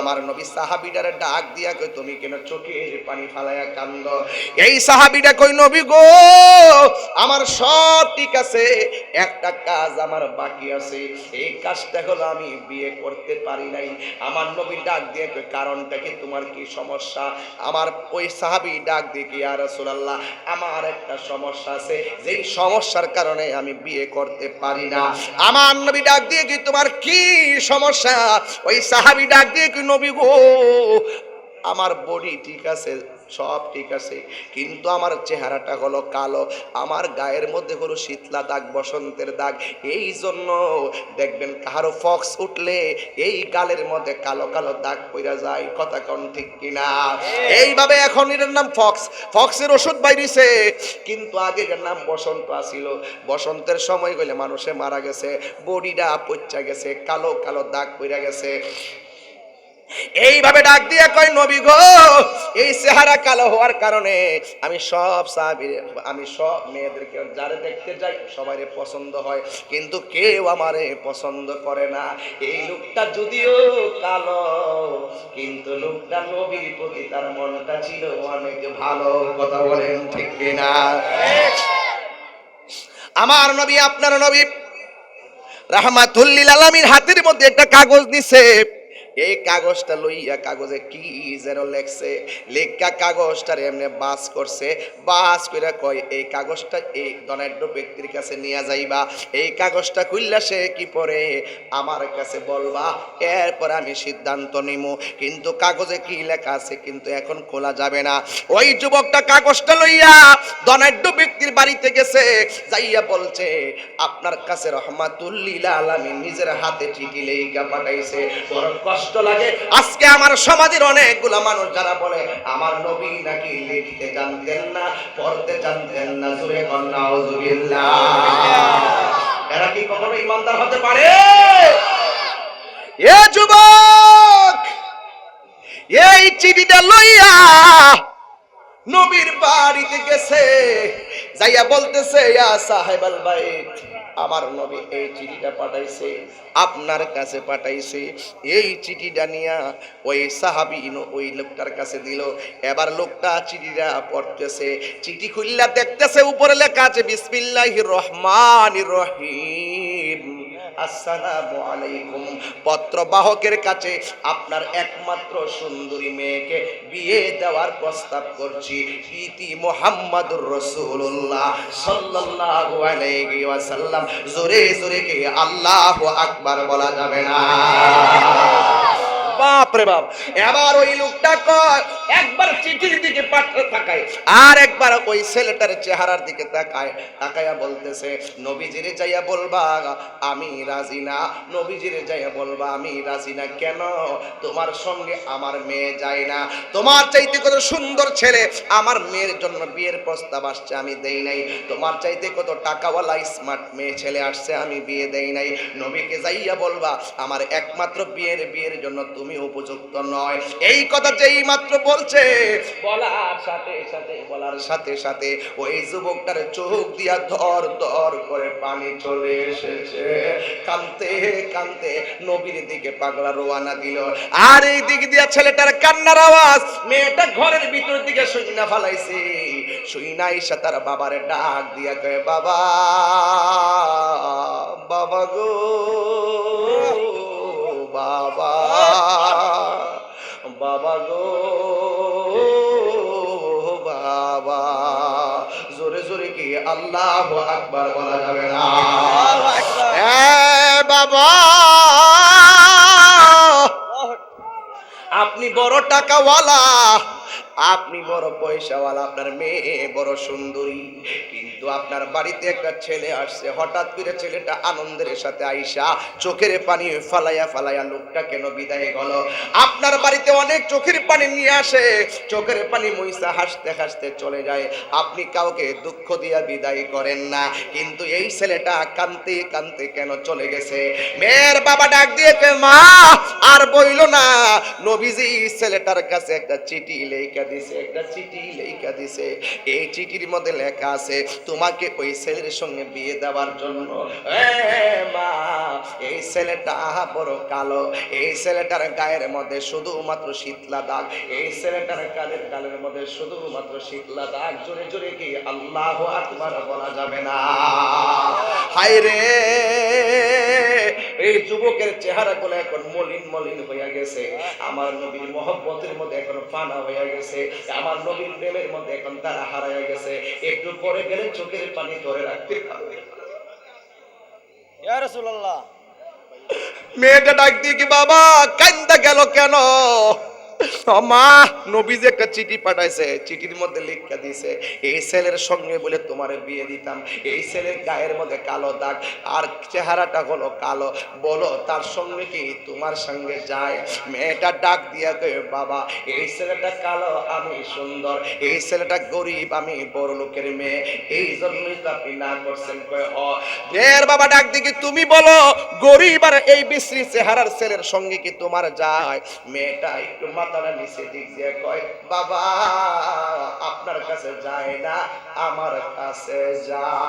আমার নবী সাহাবিটারে ডাক দিয়া কই তুমি কেন চোখের পানি ফালায়া কান্দ? এই সাহাবিটা কই নবী গো, আমার সব ঠিক আছে, একটা কাজ আমার বাকি আছে। এই কাজটা হলো আমি বিয়ে করতে পারি নাই। আমার নবী ডাক দিয়ে কই কারণটা কি তোমার কি সমস্যা? আমার ওই সাহাবি ডাক দিয়ে কি আর রাসূলুল্লাহ, আমার একটা সমস্যা আছে। যেই সমস্যার কারণে আমি বিয়ে করতে পারি না। আমার নবী ডাক দিয়ে কি তোমার কি সমস্যা? ওই সাহাবি ডাক দিয়ে কি নবী গো। আমার বডি ঠিক আছে সব ঠিক আছে কিন্তু আমার চেহারাটা হলো কালো আমার গায়ের মধ্যে হলো শীতলা দাগ বসন্তের দাগ। এই জন্য দেখবেন কারও ফক্স উঠলে এই গালের মধ্যে কালো কালো দাগ পইরা যায় কথা কোন ঠিক কিনা? এইভাবে এখন এর নাম ফক্স। ফক্সের ওষুধ বাইরিছে কিন্তু আগে এর নাম বসন্ত আসিল বসন্তের সময় গেলে মানুষে মারা গেছে বডিটা পচা গেছে কালো কালো দাগ পইরা গেছে। এইভাবে ডাক দিয়ে কয়, নবী গো, এই চেহারা কালো হওয়ার কারণে আমি সব সাহাবীর, আমি সব মেয়েদেরকে যারে দেখতে যাই সবাই পছন্দ হয়। কিন্তু কেউ আমারে পছন্দ করে না। এই লোকটা যদিও কালো, কিন্তু লোকটা নবীর প্রতি তার মনটা ছিল অনেক ভালো। কথা বলেন ঠিক কিনা? আমার নবী, আপনার নবী রাহমাতুল্লিল আলামিন হাতের মধ্যে একটা কাগজ নিছে। এই কাগজটা লইয়া কাগজে কি যেন লেখছে? লেখা কাগজটার এমনি বাস করছে। বাস করে কয়, এই কাগজটা এই ধনাঢ্য ব্যক্তির কাছে নিয়ে যাইবা। এই কাগজটা খুললা সে কি পরে? আমার কাছে বলবা, এরপর আমি সিদ্ধান্ত নিব কিন্তু কাগজে কি লেখা আছে কিন্তু এখন খোলা যাবে না। ওই যুবকটা কাগজটা লইয়া ধনাঢ্য ব্যক্তির বাড়িতে গেছে, যাইয়া বলছে, আপনার কাছে রহমাতুল্লিল আলামিন নিজের হাতে চিঠি লেখা পাঠাইছে। বড় কষ্ট লাগে। আজকে আমার সমাজের অনেকগুলা মানুষ যারা বলে, আমার নবী নাকি লিখতে জানতেন না, পড়তে জানতেন না জুড়ে কন্যা এরা কি কখনো ইমানদার হতে পারে? এ যুবক, এই চিঠিটা লইয়া নবীর বাড়িতে গেছে, যাইয়া বলতেছে, ইয়া সাহেব আল বাইত আমার নবী এই চিঠিটা পাঠাইছে, আপনার কাছে পাঠাইছে। এই চিঠিটা নিয়া ওই সাহাবি ওই লোকটার কাছে দিল। এবার লোকটা চিঠিটা পড়তেছে, চিঠি খুললা দেখতেছে, উপরে লেখা আছে, বিসমিল্লাহির রহমান রহিম। আসসালামু আলাইকুম। পত্রবাহকের কাছে আপনার একমাত্র সুন্দরী মেয়েকে বিয়ে দেওয়ার প্রস্তাব করছি, ইতি মোহাম্মদুর রসুল্লাহ সাল্লাল্লাহু আলাইহি ওয়াসাল্লাম। জোরে জোরে কে আল্লাহু আকবার বলা যাবে না। বাপ রে বাপ। এবার ওই লোকটা একবার চিঠির দিকে পাঠতে তাকায়, আর একবার ওই ছেলেটার চেহারার দিকে তাকায়, তাকায়া বলতেছে, নবীজিরে যাইয়া বলবা, আমি রাজি না। নবীজিরে যাইয়া বলবা, আমি রাজি না। কেন? তোমার সঙ্গে আমার মেয়ে যায় না। তোমার চাইতে কত সুন্দর ছেলে, আমার মেয়ের জন্য বিয়ের প্রস্তাব আসছে, আমি দেই নাই। তোমার চাইতে কত টাকাওয়ালা স্মার্ট মেয়ে ছেলে আসছে, আমি বিয়ে দেই নাই। নবীকে যাইয়া বলবা, আমার একমাত্র বিয়ের বিয়ের জন্য তুমি উপযুক্ত নয়। এই কথা যেই মাত্র বলছে, বলার সাথে সাথে, বলার সাথে সাথে ওই যুবকটার চোখ দিয়া ধর ধর করে পানি চলে এসেছে। কানতে কানতে নবীর দিকে পাগলা রোয়ানা দিল। আর এই দিক দিয়া ছেলেটার কান্নার আওয়াজ, মেয়েটা ঘরের ভিতর দিকে শুইনা ফালাইছে। শুইনা এসে তার বাবারে ডাক দিয়া কয়ে, বাবা বাবা গো। বাবা বাবা গো বাবা। জোরে জোরে কি আল্লাহ আকবার বলা যাবে না? বাবা। আপনি বড় টাকাওয়ালা। আপনি বড় পয়সাওয়ালা, আপনার মেয়ে বড় সুন্দরী। কিন্তু আপনার বাড়িতে একটা ছেলে আসছে, হঠাৎ করে ছেলেটা আনন্দের সাথে আইসা চোখের পানি ফালাইয়া ফালাইয়া লোকটা কেন বিদায় গেল আপনার বাড়িতে অনেক চোখের পানি নিয়ে আসে। চোখের পানি মইসা হাসতে হাসতে চলে যায়। আপনি কাউকে দুঃখ দিয়া বিদায় করেন না। কিন্তু এই ছেলেটা কানতে কানতে কেন চলে গেছে? মেয়ের বাবা ডাক দিয়েছে মা, আর বইল না। নবীজি ছেলেটার কাছে একটা চিঠি লেখা দিছে, একটা চিঠি লেখা দিছে। এই চিঠির মধ্যে লেখা আছে, তোমাকে ওই ছেলের সঙ্গে বিয়ে দেওয়ার জন্য। মা, এই ছেলেটা বড় কালো। এই ছেলেটার গায়ের মধ্যে শুধুমাত্র শীতলা দাগ। এই ছেলেটার কালের কালের মধ্যে শুধুমাত্র শীতলা দাগ। জোরে জোরে কি আল্লাহ আকবার বলা যাবে না? হায় রে! এই যুবকের চেহারা গুলো এখন মলিন মলিন হইয়া গেছে। আমার নবীর মহব্বতের মধ্যে এখন ফানা হইয়া গেছে। আমার নবীর প্রেমের মধ্যে এখন তারা হারাইয়া গেছে। একটু পরে গেলে চোখের পানি ধরে রাখতে পারবে। ইয়া মেয়েটা ডাক দিয়ে কি বাবা কান্দা গেল কেন? মা নবীজি একটা চিঠি পাঠাইছে, চিঠির মধ্যে লিখা দিছে, এই ছেলের সঙ্গে বলে তোমার বিয়ে দিতাম। এই ছেলের গায়ের মধ্যে কালো দাগ, আর চেহারাটা হলো কালো। বলো, তার সঙ্গে কি তোমার সঙ্গে যায়? মেয়েটা ডাক দিয়া বাবা, এই ছেলেটা কালো, আমি সুন্দর। এই ছেলেটা গরিব, আমি বড় লোকের মেয়ে। এই জন্যই তো আপনি না করছেন। বাবা ডাক দিকে তুমি বলো, গরিব আর এই বিশ্রী চেহারার ছেলের সঙ্গে কি তোমার যায়? মেয়েটা একটু মাথাটা আপনার কাছে যায় না আমার কাছে যায়।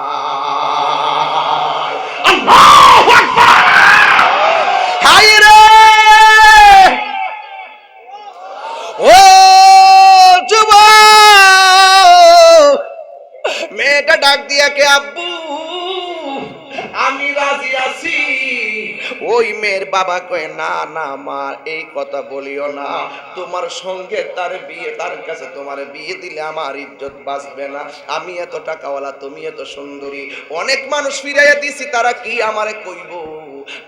মেয়েটা ডাক দিয়া কে আব্বু ওই মেয়ের বাবা কয়ে, না না মা, এই কথা বলিও না। তোমার সঙ্গে তার বিয়ে, তার কাছে তোমার বিয়ে দিলে আমার ইজ্জত বাঁচবে না। আমি এত টাকাওয়ালা, তুমি এত সুন্দরী। অনেক মানুষ ফিরাইয়া দিছি, তারা কি আমারে কইব?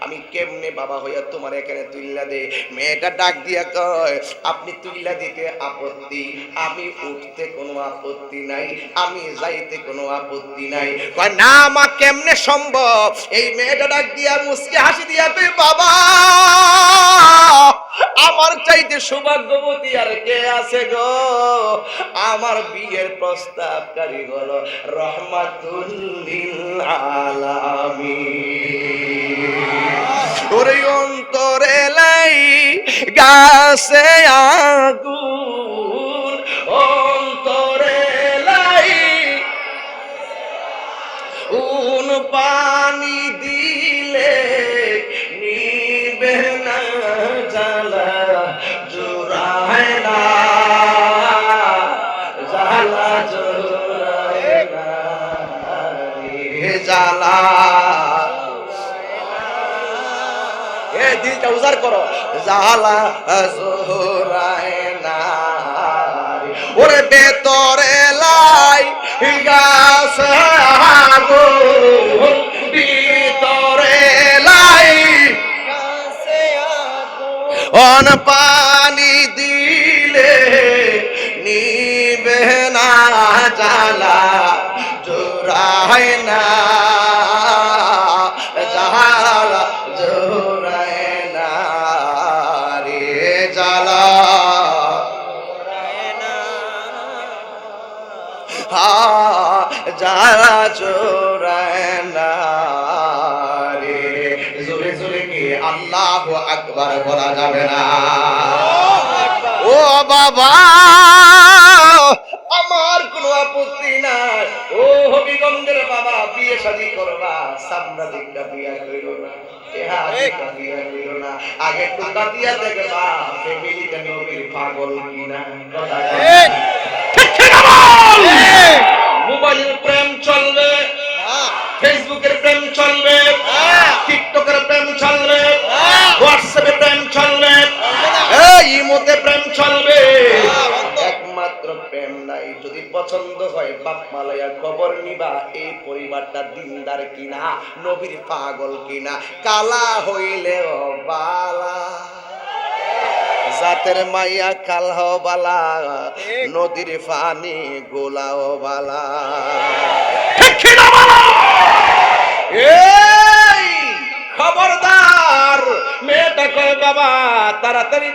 আমি কেমনে বাবা হইয়া তোমার এখানে তুইলা দে? মেয়েটা ডাক দিয়া কয়, আপনি তুইলা দিতে আপত্তি। আমি উঠতে কোনো আপত্তি নাই, আমি যাইতে কোনো আপত্তি নাই। কয়, না মা, কেমনে সম্ভব? এই মেয়েটা ডাক দিয়া মুসকে হাসি দিয়া কই বাবা, আমার চাইতে সৌভাগ্যবতী আর কে আছে গো? আমার বিয়ের প্রস্তাবকারী হলো রহমাতুল্লিল আলামিন। ওরে অন্তরে লাই গাছে আগুন, অন্তরে লাই। উন পানি দিলে নিবে না জ্বালা, জোড়ায় না। জ্বালা, জোড়ায় না। জ্বালা। দিলটা উজাড় করো। জালা জোহরায় না ওরে বেতরে লাই, গাছ ভিতরে লাই। অন পানি দিলে নিবে না জালা জোড়ায় না জালা জোড়ায় না রে। জোরে জোরে কি আল্লাহ আকবার বলা যাবে না? ও বাবা আমার কোনো আপত্তি নাই। ও হবিগঞ্জের বাবা বিয়ে শাদী করবা। সামনা দিকটা বিয়া কইল না আগে টুকা দিয়া দেখবা ফ্যামিলিতে নবীর পাগল কিনা। মোবাইলের প্রেম চলবে, ফেসবুকের প্রেম চলবে, টিকটকের প্রেম চলবে হোয়াটসঅ্যাপে প্রেম চলবে ইমোতে প্রেম চলবে। একমাত্র প্রেম নাই, যদি পছন্দ হয়, বাপ মালাইয়া খবর নিবা, এই পরিবারটা দিনদার কিনা, নবীর পাগল কিনা, কালা হইলে বালা। জাতের মাইয়া কালহ বালা, নদীর পানি গোলাও বালা। খবরদার, মেয়েটা কয়, বাবা, তাড়াতাড়ি।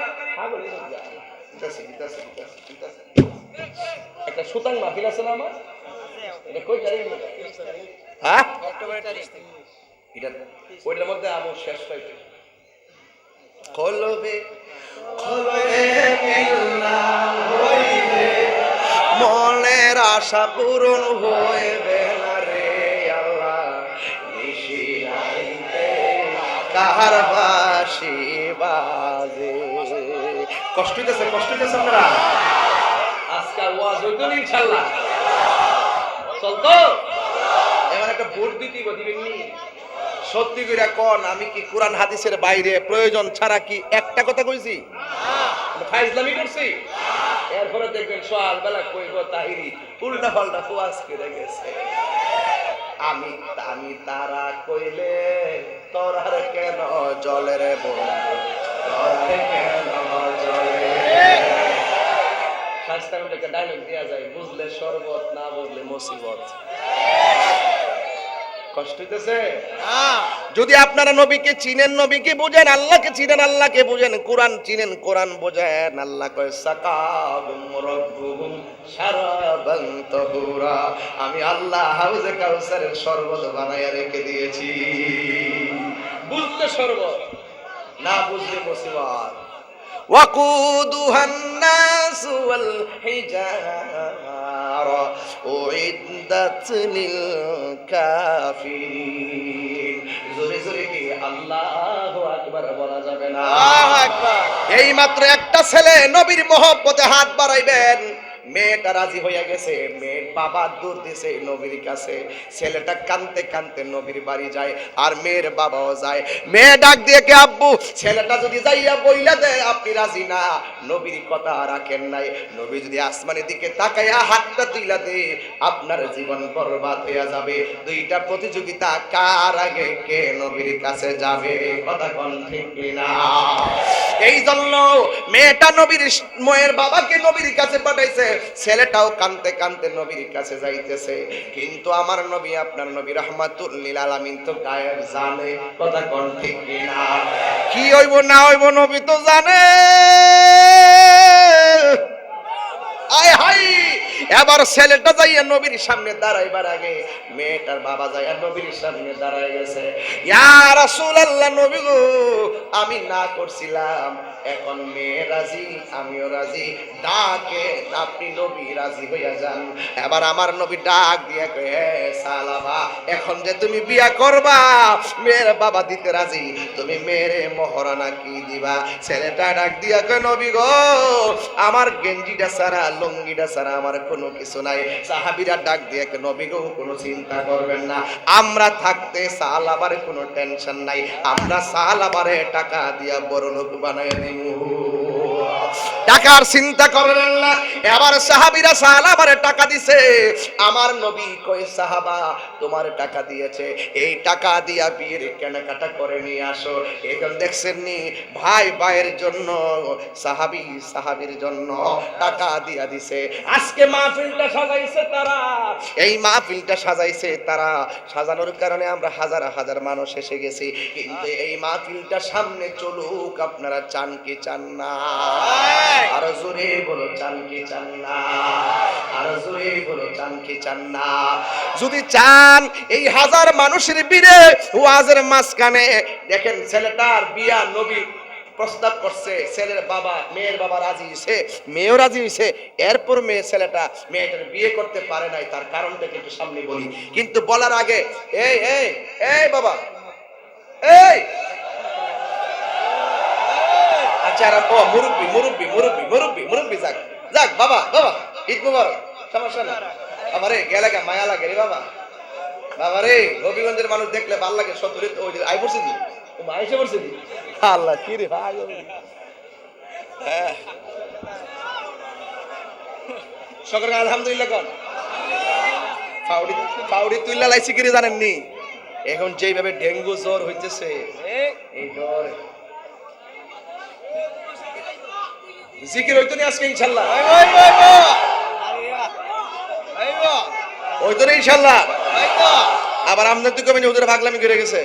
একটা সুতাং মাহফিল আছে না আমার? এটা হ্যাঁ? ওইটার মধ্যে আমার শেষ পাইতে কলবে। কলবে মিল্লা হইল আশা পূরণ হইবে না রে আল্লাহ। নিশি কাহার বাসি বাজে। কষ্ট হইতেছে কষ্ট হইতেছে আপনারা? আজকাল ওয়াজ হইতো না ইনশাল্লাহ। চলতো? এবার একটা ভোট দিতে দিবেন নি? সত্যি করে কন, আমি কি কোরআন হাদিসের বাইরে প্রয়োজন ছাড়া কি একটা কথা কইছি? ফাইজলামি করছি? এরপরে দেখবেন সোয়াল বেলা কইব তাহিরি, উল্টা পাল্টা ফুয়াজ করে গেছে। আমি আমি তারা কইলে তোরার কেন জলের বন্ধু? তোরার কেন জলে শাস্তার একটা ডায়লগ দেওয়া যায়, বুঝলে শরবত, না বুঝলে মুসিবত। কষ্ট হইতেছে? যদি আপনারা নবীকে চিনেন নবীকে বুঝেন আল্লাহকে চিনেন আল্লাহকে বুঝেন কোরআন চিনেন কোরআন বোঝেন আল্লাহ কয় সাকাবুম রব্বুহুম শারাবান তাহুরা। আমি আল্লাহ হাউজে কাউসারের শরবত বানায়া রেখে দিয়েছি। বুঝতে শরবত? না বুঝলে মুসিবত وقودها الناس والحجارة أعدت للكافرين জোরে জোরে কি আল্লাহ আকবার বলা যাবে না এই মাত্র একটা ছেলে নবীর মহব্বতে হাত বাড়াইবেন মেয়েটা রাজি হইয়া গেছে, মেয়ের বাবা দূর দিছে নবীর কাছে। ছেলেটা কানতে কানতে নবীর বাড়ি যায় আর মেয়ের বাবাও যায়। মেয়ে ডাক দিয়ে কে আব্বু, ছেলেটা যদি যাইয়া বইলা দেয়, আপনি রাজি না। নবীর কথা রাখেন নাই। নবী যদি আসমানের দিকে তাকাইয়া হাতটা তুইলা দে আপনার জীবন বরবাদ হইয়া যাবে। দুইটা প্রতিযোগিতা কার আগে কে নবীর কাছে যাবে, কথা কোন ঠিক না এই জন্য মেয়েটা নবীর মেয়ের বাবাকে নবীর কাছে পাঠাইছে। ছেলেটাও কানতে কানতে নবীর কাছে যাইতেছে। কিন্তু আমার নবী, আপনার নবী রহমাতুল্লিল আলামিন তো গায়েব জানে, কথা কোন ঠিক না কি হইব না হইব নবী তো জানে। আয় হাই এবার ছেলেটা যাইয়া নবীর সামনে দাঁড়াইবার আগে মেয়েটার বাবা যাইয়া নবীর সামনে দাঁড়াই গেছে। ইয়া রাসূলুল্লাহ নবী গো, আমি না করছিলাম। এখন মেয়ে রাজি, আমিও রাজি। ডাকে, আপনি নবী রাজি হইয়া যান। এবার আমার নবী ডাক দিয়া কয়ে, "হে সালাবা এখন যে তুমি বিয়া করবা, মেয়ের বাবা দিতে রাজি? তুমি মেয়েরে মহারানা কি দিবা? ছেলেটা ডাক দিয়া কয়, নবী গো, আমার গেঞ্জিটা সারা লুঙ্গিটা সারা আমার কোনো কিছু নাই। সাহাবিরা ডাক দিয়ে কয়, নবী গো কোনো চিন্তা করবেন না। আমরা থাকতে সাল আবার কোনো টেনশন নাই। আমরা সাল আবারে টাকা দিয়া বড় লোক বানাই দিব টাকার চিন্তা করবেন না। এবার সাহাবিরা সাল আবারে টাকা দিছে। আমার নবী কই সাহাবা, তোমার টাকা দিয়েছে। এই টাকা দিয়া বিয়ের কেনাকাটা করে নিয়ে আসো। এখন দেখছেন নি, ভাই ভাইয়ের জন্য, সাহাবি সাহাবির জন্য টাকা দিয়া দিছে। আজকে মাহফিলটা সাজাইছে তারা। এই মাহফিলটা সাজাইছে তারা। সাজানোর কারণে আমরা হাজার হাজার মানুষ এসে গেছি। কিন্তু এই মাহফিলটা সামনে চলুক, আপনারা চান কি চান না? আরও জোরে বলো, চান কি চান জোরে বলো, চান কি যদি চান এই হাজার মানুষের বীরে ওয়াজের মাঝখানে, দেখেন ছেলেটার বিয়া নবী প্রস্তাব করছে, ছেলের বাবা, মেয়ের বাবা রাজি হয়েছে মেয়েও রাজি হয়েছে এরপর মেয়ে ছেলেটা মেয়েটার বিয়ে করতে পারে নাই, তার কারণটাকে একটু সামনে বলি। কিন্তু বলার আগে, এই এই এই বাবা, এই আর ও মুরব্বি মুরব্বি মুরব্বি মুরব্বি মুরব্বি যাক যাক বাবা বাবা ঈদ মুবারক সমস্যা না বাবা রে গেলে মায়া লাগে রে বাবা। বাবা রে হবিগঞ্জের মানুষ দেখলে ভালো লাগে সতুরে ওই আই পড়ছে দি ও মা এসে পড়ছে দি আল্লাহ কি রে ভাই সকর আলহামদুলিল্লাহ কন। ফাউডি ফাউডি তুইলা লাইছি কি রে জানেননি? এখন যেইভাবে ডেঙ্গু জ্বর হইতেছে এই জ্বর। জিকির হইতো নি আজকে ইনশাল্লাহ। হইতো না ইনশাল্লাহ। আবার আমদানি তো কমে ওদের ভাগলামি করে গেছে।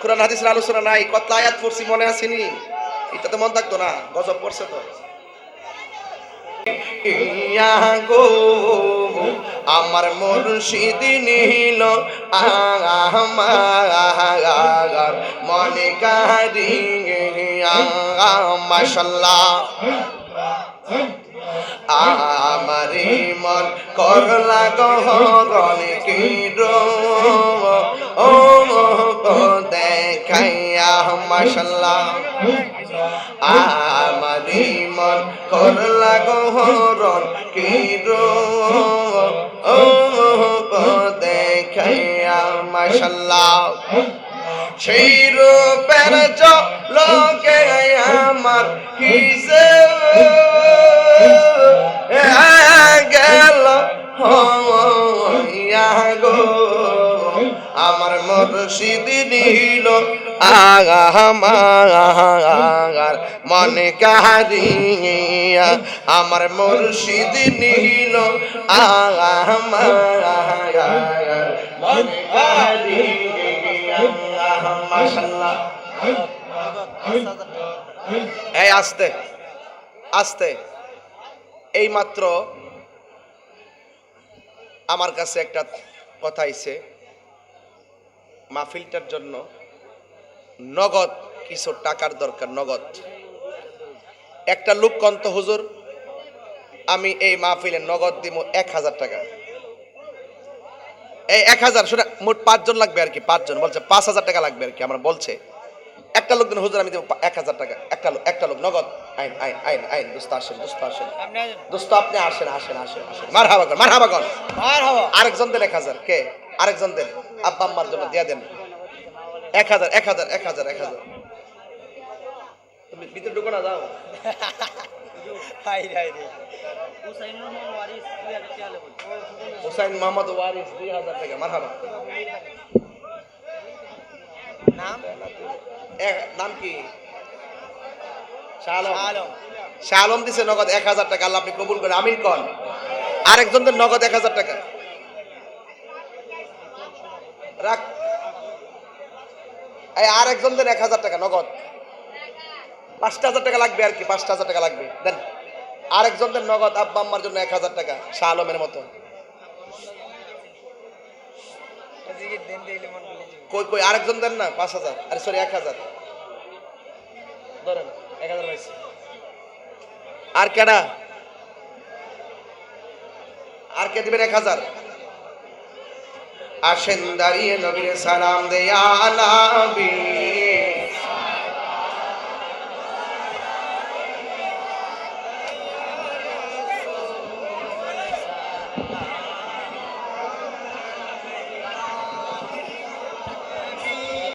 কোরআন হাদিসের আলোচনা নাই কত আয়াত পড়ছি মনে আসেনি এটা তো মন থাকতো না গজব পড়ছে তো। ইয়া গো, আমার মুর্শিদ নীল, আমার মনে কারি মাশাল্লাহ। আমারে মন করলা গহরণ কি ও দেখাইয়া মাশাল্লাহ আমারে মন করলা গহরণ কি দেখাইয়া মাশাল্লাহ সেই রূপের লোকে আমার কিসে গেল? হইয়া গো। আমার মুর্শিদ নিল। আমার মনে কাহারিয়া। আমার মুর্শিদ নিল। আমার মনে এই আস্তে আস্তে। এই মাত্র আমার কাছে একটা কথা আইছে। মাহফিলটার জন্য নগদ কিছু টাকার দরকার নগদ। একটা লোক কন্ত হুজুর আমি এই মাহফিলে নগদ দিব এক হাজার টাকা। এই এক হাজার শুনে মোট পাঁচজন লাগবে আর কি পাঁচজন। বলছে পাঁচ হাজার টাকা লাগবে আর কি আমরা বলছে একটা লোক দিন হুজুর আমি দেবো এক হাজার টাকা। একটা লোক একটা লোক নগদ। আইন আইন আইন আইন দোস্ত আসেন দোস্ত আসেন? দোস্ত আপনি আসেন আসেন আসেন আসেন। মার হাবাগন মার হাবাগন আরেকজন দেন এক হাজার কে? আরেকজন দেন আব্বা আম্মার জন্য দিয়া দেন। এক হাজার এক হাজার এক হাজার এক হাজার। তুমি ভিতরে ঢুকো না যাও। হাই হাই রে। হুসাইন মোহাম্মদ ওয়ারিস দুই হাজার টাকা নাম? নাম কি? শাহ আলম আলম শাহ আলম দিছে নগদ এক হাজার টাকা আল্লাহ আপনি কবুল করে আমিন কন। আরেকজনদের নগদ এক হাজার টাকা। রাখ। এই আরেকজনদের এক হাজার টাকা, নগদ। পাঁচটা হাজার টাকা লাগবে আর কি, পাঁচটা হাজার টাকা লাগবে। দেন আরেকজনদের নগদ আব্বা আম্মার জন্য এক হাজার টাকা, শাহ আলমের মতো। দেন। কই কই আরেকজন দেন না, পাঁচ হাজার। আরে সরি এক হাজার। ধরেন, এক হাজার পাইছি আর কেডা? আর কে দিবেন এক হাজার? আসেন দাঁড়িয়ে নবীর সালাম দেয়া নবী।